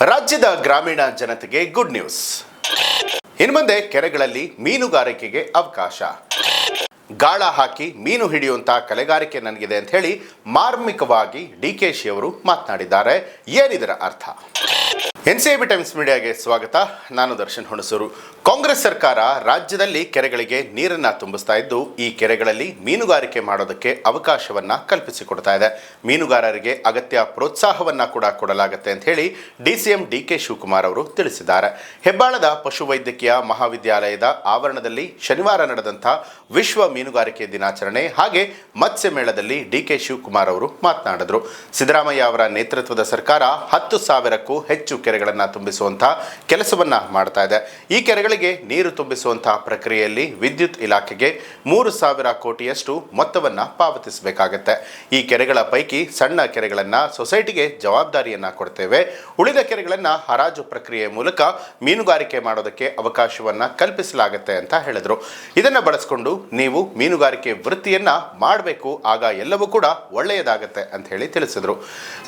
ರಾಜ್ಯದ ಗ್ರಾಮೀಣ ಜನತೆಗೆ ಗುಡ್ ನ್ಯೂಸ್. ಇನ್ನು ಮುಂದೆ ಕೆರೆಗಳಲ್ಲಿ ಮೀನುಗಾರಿಕೆಗೆ ಅವಕಾಶ. ಗಾಳ ಹಾಕಿ ಮೀನು ಹಿಡಿಯುವಂತಹ ಕಲೆಗಾರಿಕೆ ನನಗಿದೆ ಅಂತ ಹೇಳಿ ಮಾರ್ಮಿಕವಾಗಿ ಡಿ ಕೆ ಶಿ ಅವರು ಮಾತನಾಡಿದ್ದಾರೆ. ಏನಿದರ ಅರ್ಥ? ಎನ್ ಸಿ ಬಿ ಟೈಮ್ಸ್ ಮೀಡಿಯಾಗೆ ಸ್ವಾಗತ. ನಾನು ದರ್ಶನ್ ಹುಣಸೂರು. ಕಾಂಗ್ರೆಸ್ ಸರ್ಕಾರ ರಾಜ್ಯದಲ್ಲಿ ಕೆರೆಗಳಿಗೆ ನೀರನ್ನ ತುಂಬಿಸ್ತಾ ಇದ್ದು, ಈ ಕೆರೆಗಳಲ್ಲಿ ಮೀನುಗಾರಿಕೆ ಮಾಡೋದಕ್ಕೆ ಅವಕಾಶವನ್ನ ಕಲ್ಪಿಸಿಕೊಡ್ತಾ ಇದೆ. ಮೀನುಗಾರರಿಗೆ ಅಗತ್ಯ ಪ್ರೋತ್ಸಾಹವನ್ನ ಕೂಡ ಕೊಡಲಾಗುತ್ತೆ ಅಂತ ಹೇಳಿ D C M D K Shivakumar ಅವರು ತಿಳಿಸಿದ್ದಾರೆ. ಹೆಬ್ಬಾಳದ ಪಶುವೈದ್ಯಕೀಯ ಮಹಾವಿದ್ಯಾಲಯದ ಆವರಣದಲ್ಲಿ ಶನಿವಾರ ನಡೆದಂಥ ವಿಶ್ವ ಮೀನುಗಾರಿಕೆ ದಿನಾಚರಣೆ ಹಾಗೆ ಮತ್ಸ್ಯ ಮೇಳದಲ್ಲಿ ಡಿ ಕೆ ಶಿವಕುಮಾರ್ ಅವರು ಮಾತನಾಡಿದರು. ಸಿದ್ದರಾಮಯ್ಯ ಅವರ ನೇತೃತ್ವದ ಸರ್ಕಾರ ಹತ್ತು ಸಾವಿರಕ್ಕೂ ಹೆಚ್ಚು ಕೆರೆಗಳನ್ನು ತುಂಬಿಸುವಂಥ ಕೆಲಸವನ್ನ ಮಾಡ್ತಾ ಇದೆ. ಈ ಕೆರೆಗಳಿಗೆ ನೀರು ತುಂಬಿಸುವಂತಹ ಪ್ರಕ್ರಿಯೆಯಲ್ಲಿ ವಿದ್ಯುತ್ ಇಲಾಖೆಗೆ ಮೂರು ಸಾವಿರ ಕೋಟಿಯಷ್ಟು ಮೊತ್ತವನ್ನ ಪಾವತಿಸಬೇಕಾಗತ್ತೆ. ಈ ಕೆರೆಗಳ ಪೈಕಿ ಸಣ್ಣ ಕೆರೆಗಳನ್ನ ಸೊಸೈಟಿಗೆ ಜವಾಬ್ದಾರಿಯನ್ನ ಕೊಡ್ತೇವೆ. ಉಳಿದ ಕೆರೆಗಳನ್ನ ಹರಾಜು ಪ್ರಕ್ರಿಯೆ ಮೂಲಕ ಮೀನುಗಾರಿಕೆ ಮಾಡೋದಕ್ಕೆ ಅವಕಾಶವನ್ನ ಕಲ್ಪಿಸಲಾಗುತ್ತೆ ಅಂತ ಹೇಳಿದ್ರು. ಇದನ್ನ ಬಳಸಿಕೊಂಡು ನೀವು ಮೀನುಗಾರಿಕೆ ವೃತ್ತಿಯನ್ನ ಮಾಡಬೇಕು, ಆಗ ಎಲ್ಲವೂ ಕೂಡ ಒಳ್ಳೆಯದಾಗತ್ತೆ ಅಂತ ಹೇಳಿ ತಿಳಿಸಿದ್ರು.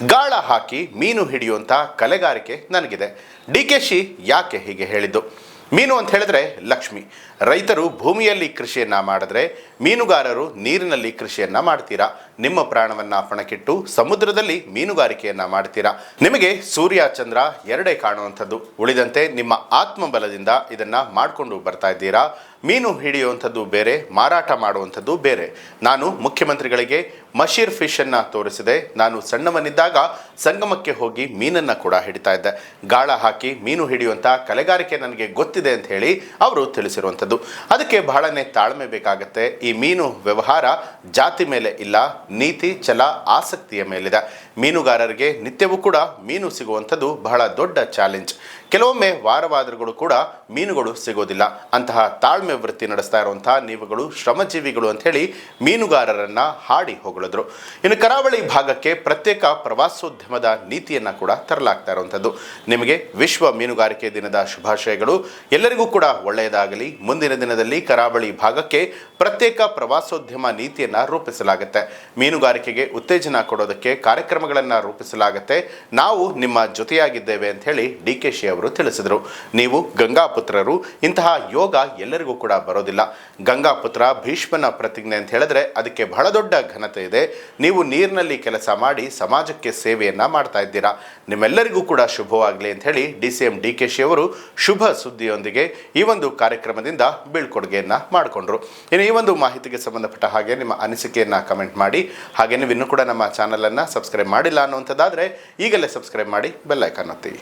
ಗಾಳ ಹಾಕಿ ಮೀನು ಹಿಡಿಯುವಂಥ ಕಲೆಗಾರಿಕೆ ನನಗಿದೆ. ಡಿ ಕೆ ಶಿ ಯಾಕೆ ಹೀಗೆ ಹೇಳಿದ್ದು? ಮೀನು ಅಂತ ಹೇಳಿದ್ರೆ ಲಕ್ಷ್ಮಿ. ರೈತರು ಭೂಮಿಯಲ್ಲಿ ಕೃಷಿಯನ್ನ ಮಾಡಿದ್ರೆ ಮೀನುಗಾರರು ನೀರಿನಲ್ಲಿ ಕೃಷಿಯನ್ನ ಮಾಡ್ತೀರಾ? ನಿಮ್ಮ ಪ್ರಾಣವನ್ನ ಪಣಕ್ಕಿಟ್ಟು ಸಮುದ್ರದಲ್ಲಿ ಮೀನುಗಾರಿಕೆಯನ್ನ ಮಾಡ್ತೀರಾ? ನಿಮಗೆ ಸೂರ್ಯ, ಚಂದ್ರ ಎರಡೇ ಕಾಣುವಂಥದ್ದು. ಉಳಿದಂತೆ ನಿಮ್ಮ ಆತ್ಮಬಲದಿಂದ ಇದನ್ನ ಮಾಡಿಕೊಂಡು ಬರ್ತಾ ಇದ್ದೀರಾ? ಮೀನು ಹಿಡಿಯುವಂಥದ್ದು ಬೇರೆ, ಮಾರಾಟ ಮಾಡುವಂಥದ್ದು ಬೇರೆ. ನಾನು ಮುಖ್ಯಮಂತ್ರಿಗಳಿಗೆ ಮಶೀರ್ ಫಿಶ್ ಅನ್ನ ತೋರಿಸಿದೆ. ನಾನು ಸಣ್ಣವನಿದ್ದಾಗ ಸಂಗಮಕ್ಕೆ ಹೋಗಿ ಮೀನನ್ನ ಕೂಡ ಹಿಡಿತಾ ಇದ್ದೆ. ಗಾಳ ಹಾಕಿ ಮೀನು ಹಿಡಿಯುವಂಥ ಕಲೆಗಾರಿಕೆ ನನಗೆ ಗೊತ್ತಿದೆ ಅಂತ ಹೇಳಿ ಅವರು ತಿಳಿಸಿರುವಂಥದ್ದು. ಅದಕ್ಕೆ ಬಹಳನೇ ತಾಳ್ಮೆ ಬೇಕಾಗತ್ತೆ. ಈ ಮೀನು ವ್ಯವಹಾರ ಜಾತಿ ಮೇಲೆ ಇಲ್ಲ, ನೀತಿ, ಛಲ, ಆಸಕ್ತಿಯ ಮೇಲಿದೆ. ಮೀನುಗಾರರಿಗೆ ನಿತ್ಯವೂ ಕೂಡ ಮೀನು ಸಿಗುವಂಥದ್ದು ಬಹಳ ದೊಡ್ಡ ಚಾಲೆಂಜ್. ಕೆಲವೊಮ್ಮೆ ವಾರವಾದರುಗಳು ಕೂಡ ಮೀನುಗಳು ಸಿಗೋದಿಲ್ಲ. ಅಂತಹ ತಾಳ್ಮೆ ವೃತ್ತಿ ನಡೆಸ್ತಾ ಇರುವಂತಹ ನೀವುಗಳು ಶ್ರಮಜೀವಿಗಳು ಅಂತ ಹೇಳಿ ಮೀನುಗಾರರನ್ನ ಹಾಡಿ ಹೊಗಳಿದ್ರು ಇನ್ನು ಕರಾವಳಿ ಭಾಗಕ್ಕೆ ಪ್ರತ್ಯೇಕ ಪ್ರವಾಸೋದ್ಯಮದ ನೀತಿಯನ್ನ ಕೂಡ ತರಲಾಗ್ತಾ ಇರುವಂಥದ್ದು. ನಿಮಗೆ ವಿಶ್ವ ಮೀನುಗಾರಿಕೆ ದಿನದ ಶುಭಾಶಯಗಳು. ಎಲ್ಲರಿಗೂ ಕೂಡ ಒಳ್ಳೆಯದಾಗಲಿ. ಮುಂದಿನ ದಿನದಲ್ಲಿ ಕರಾವಳಿ ಭಾಗಕ್ಕೆ ಪ್ರತ್ಯೇಕ ಪ್ರವಾಸೋದ್ಯಮ ನೀತಿಯನ್ನ ರೂಪಿಸಲಾಗುತ್ತೆ. ಮೀನುಗಾರಿಕೆಗೆ ಉತ್ತೇಜನ ಕೊಡೋದಕ್ಕೆ ಕಾರ್ಯಕ್ರಮಗಳನ್ನು ರೂಪಿಸಲಾಗುತ್ತೆ. ನಾವು ನಿಮ್ಮ ಜೊತೆಯಾಗಿದ್ದೇವೆ ಅಂತ ಹೇಳಿ ಡಿ ಕೆ ಶಿ ಅವರು ತಿಳಿಸಿದರು. ನೀವು ಗಂಗಾಪುತ್ರರು ಇಂತಹ ಯೋಗ ಎಲ್ಲರಿಗೂ ಕೂಡ ಬರೋದಿಲ್ಲ. ಗಂಗಾಪುತ್ರ ಭೀಷ್ಮನ ಪ್ರತಿಜ್ಞೆ ಅಂತ ಹೇಳಿದ್ರೆ ಅದಕ್ಕೆ ಬಹಳ ದೊಡ್ಡ ಘನತೆ ಇದೆ. ನೀವು ನೀರಿನಲ್ಲಿ ಕೆಲಸ ಮಾಡಿ ಸಮಾಜಕ್ಕೆ ಸೇವೆಯನ್ನು ಮಾಡ್ತಾ ಇದ್ದೀರಾ. ನಿಮ್ಮೆಲ್ಲರಿಗೂ ಕೂಡ ಶುಭವಾಗಲಿ ಅಂತ ಹೇಳಿ D C M D K she ಅವರು ಶುಭ ಸುದ್ದಿಯೊಂದಿಗೆ ಈ ಒಂದು ಕಾರ್ಯಕ್ರಮದಿಂದ ಬೀಳ್ಕೊಡುಗೆಯನ್ನು ಮಾಡಿಕೊಂಡ್ರು. ಇನ್ನು ಈ ಒಂದು ಮಾಹಿತಿಗೆ ಸಂಬಂಧಪಟ್ಟ ಹಾಗೆ ನಿಮ್ಮ ಅನಿಸಿಕೆಯನ್ನು ಕಮೆಂಟ್ ಮಾಡಿ, ಹಾಗೆ ನೀವು ಇನ್ನೂ ಕೂಡ ನಮ್ಮ ಚಾನಲನ್ನು ಸಬ್ಸ್ಕ್ರೈಬ್ ಮಾಡಿಲ್ಲ ಅನ್ನುವಂಥದ್ದಾದರೆ ಈಗಲೇ ಸಬ್ಸ್ಕ್ರೈಬ್ ಮಾಡಿ ಬೆಲ್ಲೈಕನ್ ಒತ್ತಿ.